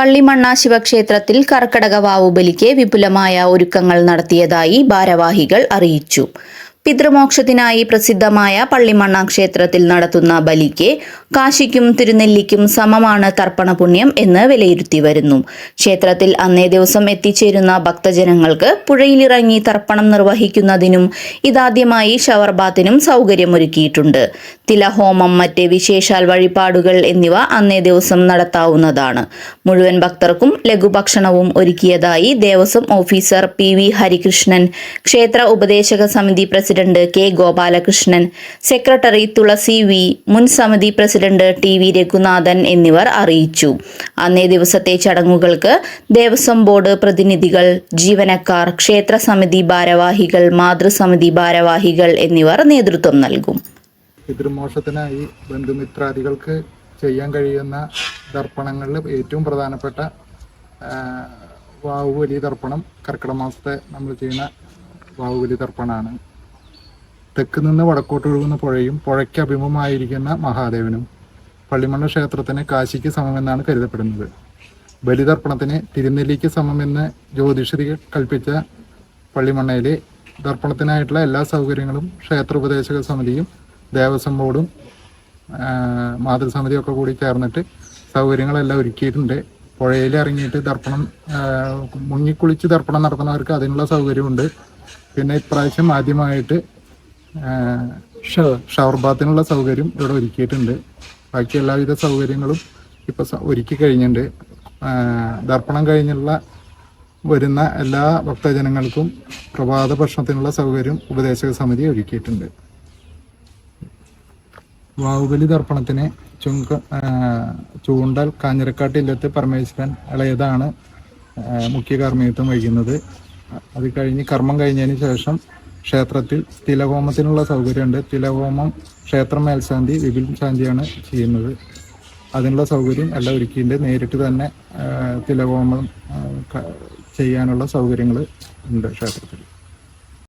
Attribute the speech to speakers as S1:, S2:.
S1: പള്ളിമണ്ണ ശിവക്ഷേത്രത്തിൽ കർക്കടക വാവുബലിക്ക് വിപുലമായ ഒരുക്കങ്ങൾ നടത്തിയതായി ഭാരവാഹികൾ അറിയിച്ചു. പിതൃമോക്ഷത്തിനായി പ്രസിദ്ധമായ പള്ളിമണ്ണ ക്ഷേത്രത്തിൽ നടത്തുന്ന ബലിക്ക് കാശിക്കും തിരുനെല്ലിക്കും സമമാണ് തർപ്പണ പുണ്യം എന്ന് വിലയിരുത്തി വരുന്നു. ക്ഷേത്രത്തിൽ അന്നേ ദിവസം എത്തിച്ചേരുന്ന ഭക്തജനങ്ങൾക്ക് പുഴയിലിറങ്ങി തർപ്പണം നിർവഹിക്കുന്നതിനും ഇതാദ്യമായി ഷവർബാത്തിനും സൗകര്യമൊരുക്കിയിട്ടുണ്ട്. തിലഹോമം മറ്റ് വിശേഷാൽ വഴിപാടുകൾ എന്നിവ അന്നേ ദിവസം നടത്താവുന്നതാണ്. മുഴുവൻ ഭക്തർക്കും ലഘുഭക്ഷണവും ഒരുക്കിയതായി Devaswom officer P V Harikrishnan ക്ഷേത്ര ഉപദേശക സമിതി president K Gopalakrishnan secretary Thulasi V മുൻ സമിതി പ്രസിഡന്റ് ടി വി രഘുനാഥൻ എന്നിവർ അറിയിച്ചു. അന്നേ ദിവസത്തെ ചടങ്ങുകൾക്ക് ദേവസ്വം ബോർഡ് പ്രതിനിധികൾ ജീവനക്കാർ ക്ഷേത്ര സമിതി ഭാരവാഹികൾ മാതൃസമിതി ഭാരവാഹികൾ എന്നിവർ നേതൃത്വം നൽകും.
S2: പിതൃമോക്ഷത്തിനായി ബന്ധുമിത്രാദികൾക്ക് ചെയ്യാൻ കഴിയുന്ന ദർപ്പണങ്ങളിൽ ഏറ്റവും പ്രധാനപ്പെട്ട വാവുവലി തർപ്പണം കർക്കിടക മാസത്തെ നമ്മൾ ചെയ്യുന്ന വാവുബലി തർപ്പണമാണ് തെക്ക് നിന്ന് വടക്കോട്ട് ഒഴുകുന്ന പുഴയും പുഴയ്ക്ക് അഭിമുഖമായിരിക്കുന്ന മഹാദേവനും പള്ളിമണ്ണ ക്ഷേത്രത്തിന് കാശിക്ക് സമമെന്നാണ് കരുതപ്പെടുന്നത്. ബലിതർപ്പണത്തിന് തിരുനെല്ലിക്ക് സമമെന്ന് ജ്യോതിഷരി കൽപ്പിച്ച പള്ളിമണ്ണയിലെ ദർപ്പണത്തിനായിട്ടുള്ള എല്ലാ സൗകര്യങ്ങളും ക്ഷേത്ര ഉപദേശക സമിതിയും ദേവസ്വം ബോർഡും ആ, മാതൃസമിതിയും ഒക്കെ കൂടി ചേർന്നിട്ട് സൗകര്യങ്ങളെല്ലാം ഒരുക്കിയിട്ടുണ്ട്. പുഴയിൽ ഇറങ്ങിയിട്ട് ദർപ്പണം മുങ്ങിക്കുളിച്ച് ദർപ്പണം നടത്തുന്നവർക്ക് അതിനുള്ള സൗകര്യമുണ്ട്. പിന്നെ ഇപ്രാവശ്യം ആദ്യമായിട്ട് ഷവർ ബാത്തിനുള്ള സൗകര്യം ഇവിടെ ഒരുക്കിയിട്ടുണ്ട്. ബാക്കി എല്ലാവിധ സൗകര്യങ്ങളും ഇപ്പോൾ ഒരുക്കി കഴിഞ്ഞിട്ടുണ്ട് ദർപ്പണം കഴിഞ്ഞുള്ള വരുന്ന എല്ലാ ഭക്തജനങ്ങൾക്കും പ്രഭാത ഭക്ഷണത്തിനുള്ള സൗകര്യം ഉപദേശക സമിതി ഒരുക്കിയിട്ടുണ്ട്. വാവുബലി ദർപ്പണത്തിന് ചുങ്ക ചൂണ്ടൽ കാഞ്ഞിരക്കാട്ട് ഇല്ലത്ത് പരമേശ്വരൻ ഇളയതാണ് മുഖ്യ കർമ്മയുത്വം വഹിക്കുന്നത്. അത് കഴിഞ്ഞ് കർമ്മം കഴിഞ്ഞതിന് ശേഷം ക്ഷേത്രത്തിൽ തിലഹോമത്തിനുള്ള സൗകര്യമുണ്ട്. തിലഹോമം ക്ഷേത്രം മേൽശാന്തി വിപിൻ ശാന്തിയാണ് ചെയ്യുന്നത്. അതിനുള്ള സൗകര്യം എല്ലാം ഒരുക്കിയിട്ട് നേരിട്ട് തന്നെ തിലഹോമം ചെയ്യാനുള്ള സൗകര്യങ്ങൾ ഉണ്ട് ക്ഷേത്രത്തിൽ.